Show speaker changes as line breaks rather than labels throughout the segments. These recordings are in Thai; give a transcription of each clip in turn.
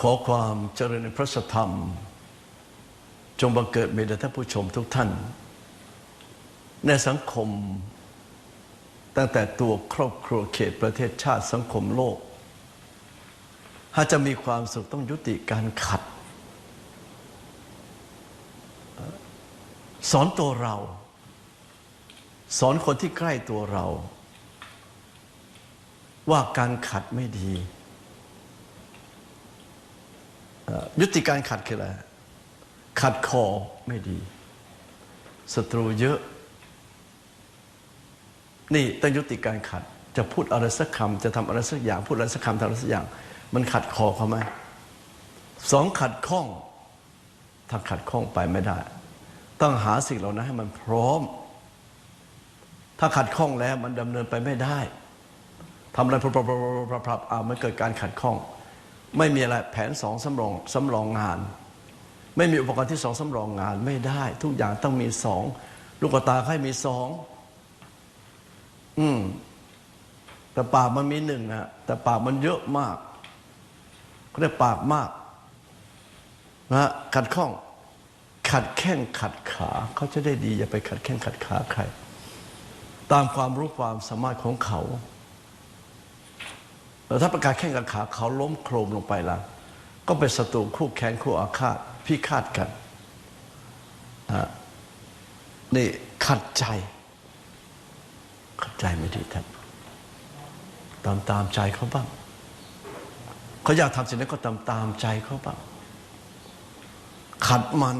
ขอความเจริญในพระธรรม จงบังเกิดมีแด่ท่านผู้ชมทุกท่าน ในสังคม ตั้งแต่ตัวครอบครัวเขตประเทศชาติสังคมโลกถ้าจะมีความสุขต้องยุติการขัด สอนตัวเรา สอนคนที่ใกล้ตัวเรา ว่าการขัดไม่ดี ยุติการขัดคืออะไรขัดคอไม่ดีศัตรูเยอะ นี่ต้องยุติการขัด จะพูดอะไรสักคำจะทำอะไรสักอย่าง พูดอะไรสักคำทำอะไรสักอย่าง มันขัดคอเขาไหมสองขัดข้อง ถ้าขัดข้องไปไม่ได้ ต้องหาสิ่งเหล่านั้นให้มันพร้อม ถ้าขัดข้องแล้วมันดำเนินไปไม่ได้ทำอะไรพรับๆๆๆอ่ามันเกิดการขัดข้อง ไม่มีอะไรแผนสองสำรองสำรองงาน ไม่มีอุปกรณ์ที่สองสำรองงานไม่ได้ ทุกอย่างต้องมีสองลูกตาให้มีสองอืมแต่ปากมันมีหนึ่งนะแต่ปากมันเยอะมากเขาเรียกปากมากนะขัดข้อง ขัดแข้งขัดขา เขาจะได้ดีอย่าไปขัดแข้งขัดขาใคร ตามความรู้ความสามารถของเขา แต่ถ้าประกาศแข้งกับขาเขาล้มโครมลงไปละก็เป็นศัตรูคู่แค้นคู่อาฆาตพิฆาตกันนี่ขัดใจ ขัดใจไม่ดีท่านตามตามใจเขาบ้างเขาอยากทำสิ่งนั้นก็ตามตามใจเขาบ้างขัดมัน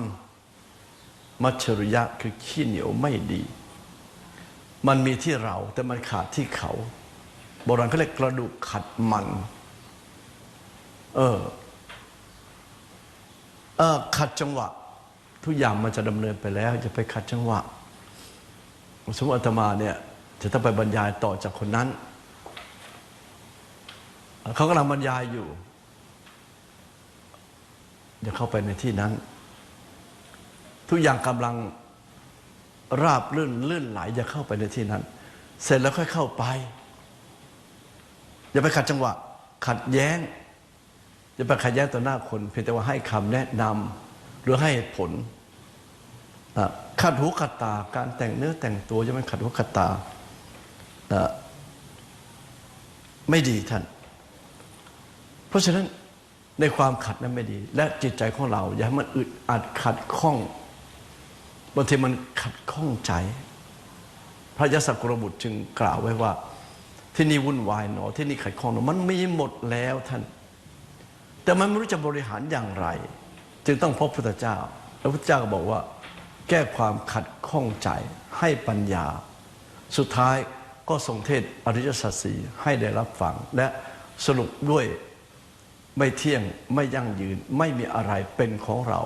มัชริยะคือขี้เหนียวไม่ดี มันมีที่เราแต่มันขาดที่เขา โบราณเขาเรียกกระดูกขัดมัน เออ เออ ขัดจังหวะ ทุกอย่างมันจะดำเนินไปแล้ว จะไปขัดจังหวะ สมมติอาตมาเนี่ย จะต้องไปบรรยายต่อจากคนนั้น เขากำลังบรรยายอยู่อย่าเข้าไปในที่นั้น ทุกอย่างกำลังราบลื่นลื่นไหลอย่าเข้าไปในที่นั้น เสร็จแล้วค่อยเข้าไป อย่าไปขัดจังหวะ ขัดแย้ง อย่าไปขัดแย้งต่อหน้าคน เพียงแต่ว่าให้คำแนะนำหรือให้ผลขัดหูขัดตา การแต่งเนื้อแต่งตัวจะไม่ขัดหูขัดตา ไม่ดีท่าน เพราะฉะนั้นในความขัดนั้นไม่ดี และจิตใจของเรา อย่าให้มันอึดอัดขัดข้องบางทีมันขัดข้องใจ พระยศกรบุตรจึงกล่าวไว้ว่า ที่นี่วุ่นวายหนอ ที่นี่ขัดข้องหนอมันมีหมดแล้วท่าน แต่มันไม่รู้จะบริหารอย่างไร จึงต้องพบพระพุทธเจ้า แล้วพระเจ้าก็บอกว่า แก้ความขัดข้องใจให้ปัญญา สุดท้ายก็ทรงเทศอริยสัจสีให้ได้รับฟัง และสรุปด้วยไม่เที่ยงไม่ยั่งยืนไม่มีอะไรเป็นของเรา